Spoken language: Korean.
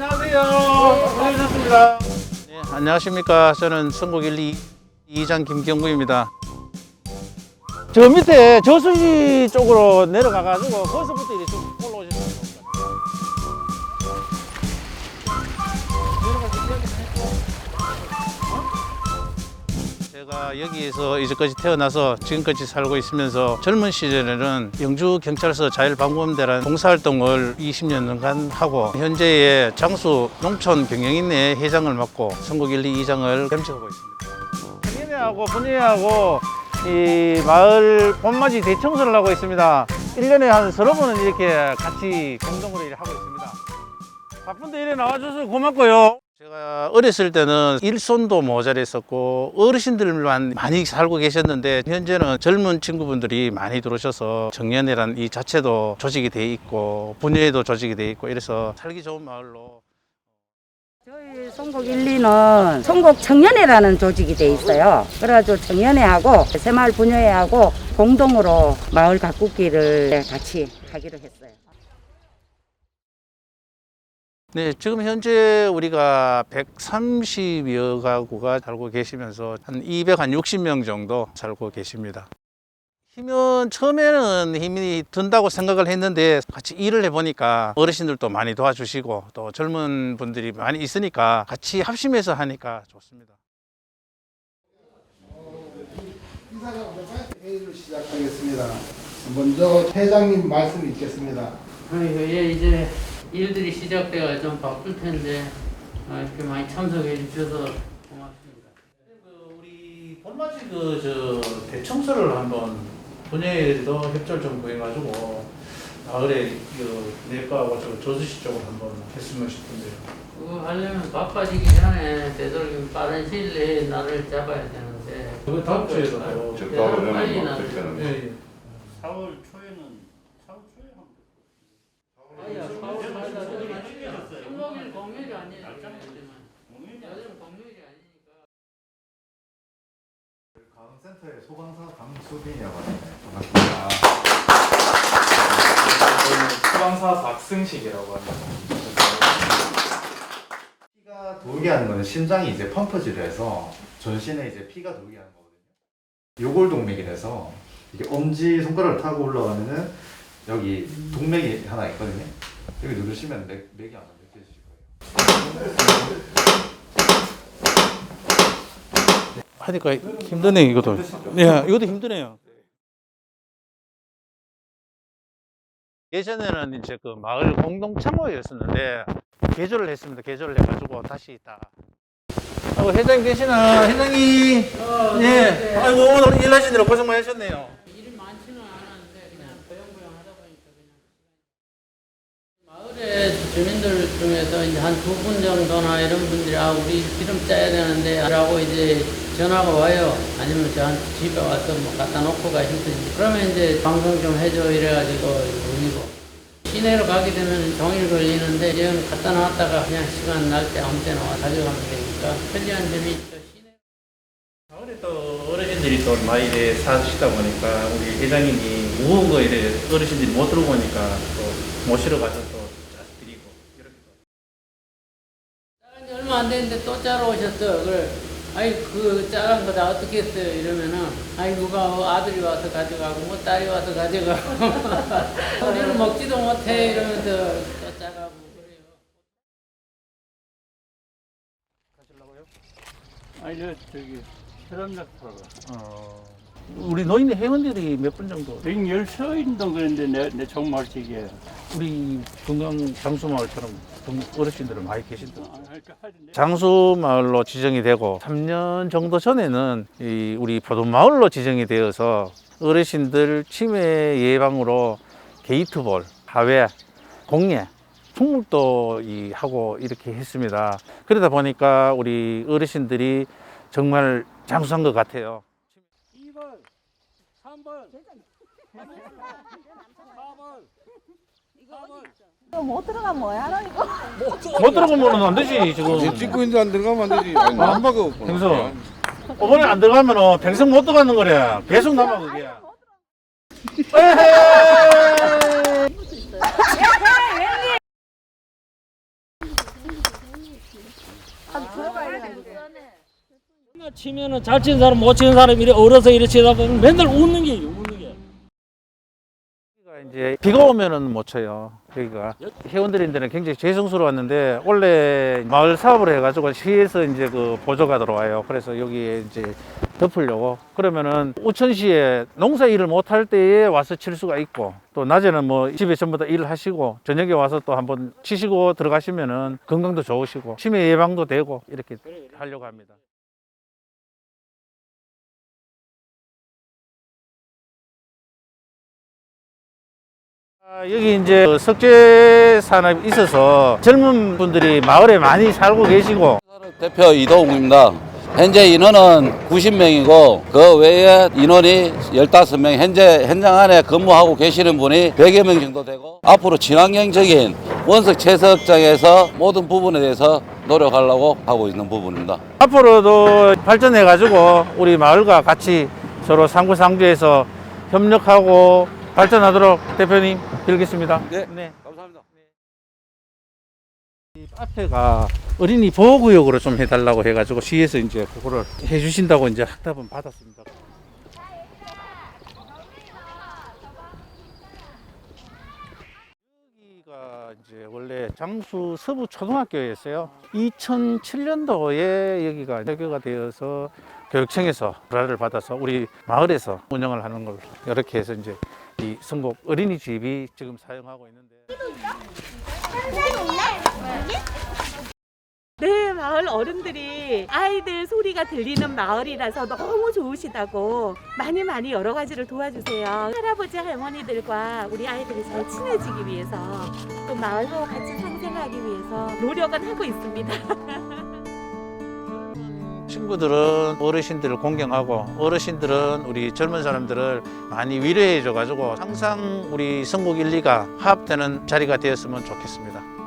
안녕하세요. 고생하셨습니다. 네, 안녕하십니까. 저는 선곡 1, 2 2장 김경구입니다. 저 밑에 저수지 쪽으로 내려가가지고 거기서부터 이렇게 쭉 올라오시면 됩니다. 제가 여기에서 이제까지 태어나서 지금까지 살고 있으면서 젊은 시절에는 영주 경찰서 자율방범대란 봉사활동을 20년간 하고 현재의 장수 농촌 경영인회 회장을 맡고 선곡 1, 2, 2장을 겸직하고 있습니다. 경인회하고 분회하고 이 마을 봄맞이 대청소를 하고 있습니다. 1년에 한 서너 번은 이렇게 같이 공동으로 일하고 있습니다. 바쁜데 이래 나와줘서 고맙고요. 제가 어렸을 때는 일손도 모자랐었고 어르신들만 많이 살고 계셨는데 현재는 젊은 친구분들이 많이 들어오셔서 정년회란 이 자체도 조직이 돼 있고 분야에도 조직이 돼 있고 이래서 살기 좋은 마을로 저희 송곡 1, 2는 송곡 청년회라는 조직이 돼 있어요. 그래가지고 청년회하고 새마을 분여회하고 공동으로 마을 가꾸기를 같이 하기로 했어요. 네, 지금 현재 우리가 130여 가구가 살고 계시면서 한 260명 정도 살고 계십니다. 힘은 처음에는 힘이 든다고 생각을 했는데 같이 일을 해보니까 어르신들도 많이 도와주시고 또 젊은 분들이 많이 있으니까 같이 합심해서 하니까 좋습니다. 회의를 시작하겠습니다. 먼저 회장님 말씀 있겠습니다. 예, 이제 일들이 시작돼가 좀 바쁠 텐데 아, 이렇게 많이 참석해 주셔서 고맙습니다. 그 우리 봄맞이 그저 대청소를 한번 분야에도 협조를 좀 구해가지고 마을에 그 내과하고 저 조수시 쪽을 한번 했으면 싶은데요. 그거 하려면 바빠지기 전에 되도록 빠른 시일 내에 날을 잡아야 되는데 그거 다음 주에도 아, 또 빨리 뭐 하는 예, 거야? 예. 4월 초에는 4월 초에 하면 아야, 사월 말다 금요일 공휴일이 아니에요. 요즘 공휴일이 아니니까. 강센터의 소방사 강수빈이라고 합니다. 반갑습니다. 저는 소방사 박승식이라고 합니다. 피가 돌게 하는 거는 심장이 이제 펌프질을 해서 전신에 이제 피가 돌게 하는 거거든요. 요골 동맥이라서 이게 엄지 손가락을 타고 올라가면은 여기 동맥이 하나 있거든요. 여기 누르시면 맥, 맥이 아마 느껴지실 거예요. 하니까 힘드네 이것도. 예, 이것도 힘드네요. 예전에는 이제 그 마을 공동 참모였었는데 개조를 했습니다. 개조를 해가지고 다시 다. 아이고 회장님 계시나? 회장님. 예. 아이고 오늘 일하시느라 고생 많이 하셨네요. 일이 많지는 않았는데 그냥 보영보영 하다 보니까 그냥 마을의 주민들 중에서 이제 한 두 분 정도나 이런 분들이 아 우리 기름 짜야 되는데 라고 이제 전화가 와요 아니면 저한테 집에 와서 뭐 갖다 놓고 가시든지 그러면 이제 방송 좀 해줘 이래가지고 문이고 시내로 가게 되면 종일 걸리는데 이제는 갖다 놨다가 그냥 시간 날 때 아무 때나 와 가져가면 되니까 편리한 점이 있죠 또 어르신들이 또 많이 이래 사시다 보니까 우리 회장님이 무거운 거 이래 어르신들이 못 들고 오니까 또 모시러 가서 또 드리고 이렇게. 지 얼마 안 됐는데 또 짜러 오셨어. 그래. 아이 그 짜간 거 다. 어떻게 했어요? 이러면은 아이 누가 아들이 와서 가져가고 뭐 딸이 와서 가져가고. 우리는 먹지도 못해. 이러면서 또 짜가고 그래요. 아니 저 저기 혈압약터가. 어, 우리 노인 회원들이 몇 분 정도? 110인 동 그랬는데 내, 내 정말직이에요. 우리 건강 장수마을처럼 동- 어르신들은 많이 계신다. 아, 그러니까 장수마을로 지정이 되고 3년 정도 전에는 이 우리 포도마을로 지정이 되어서 어르신들 치매 예방으로 게이트볼, 하회, 공예, 풍물도 이 하고 이렇게 했습니다. 그러다 보니까 우리 어르신들이 정말 장수한 것 같아요. 2번, 3번, 4번, 못 들어가면 뭐야 하라니까. 못 들어가면 안 되지 지금. 찍고 있는데 안 들어가면 안 되지. 아니, 안 박아. 평소 이번에 안 들어가면 평생 못 들어가는 거래. 계속 남아 그게. 에헤이. 치면은 잘 치는 사람 못 치는 사람 이래 얼어서 이래 치다 보면 맨날 웃는 게 웃는 게. 이제 비가 오면은 못 쳐요. 여기가 회원들인데는 굉장히 죄송스러웠는데 원래 마을 사업을 해가지고 시에서 이제 그 보조가 들어와요. 그래서 여기에 이제 덮으려고 그러면은 우천시에 농사 일을 못할 때에 와서 칠 수가 있고 또 낮에는 뭐 집에 전부 다 일을 하시고 저녁에 와서 또 한번 치시고 들어가시면은 건강도 좋으시고 치매 예방도 되고 이렇게 하려고 합니다. 여기 이제 그 석재 산업이 있어서 젊은 분들이 마을에 많이 살고 계시고 대표 이동욱입니다. 현재 인원은 90명이고 그 외에 인원이 15명 현재 현장 안에 근무하고 계시는 분이 100여 명 정도 되고 앞으로 친환경적인 원석 채석장에서 모든 부분에 대해서 노력하려고 하고 있는 부분입니다. 앞으로도 발전해 가지고 우리 마을과 같이 서로 상부상조해서 협력하고 발전하도록 대표님 빌겠습니다. 네. 네. 감사합니다. 이 앞에가 어린이 보호구역으로 좀 해달라고 해가지고 시에서 이제 그거를 해주신다고 이제 확답은 받았습니다. 여기가 이제 원래 장수 서부 초등학교였어요. 2007년도에 여기가 개교가 되어서 교육청에서 불화를 받아서 우리 마을에서 운영을 하는 걸로 이렇게 해서 이제 이 성곡 어린이집이 지금 사용하고 있는데. 네, 마을 어른들이 아이들 소리가 들리는 마을이라서 너무 좋으시다고 많이 많이 여러 가지를 도와주세요. 할아버지 할머니들과 우리 아이들이 잘 친해지기 위해서 또 마을하고 같이 상생하기 위해서 노력은 하고 있습니다. 친구들은 어르신들을 공경하고 어르신들은 우리 젊은 사람들을 많이 위로해 줘가지고 항상 우리 성국 1, 2가 화합되는 자리가 되었으면 좋겠습니다.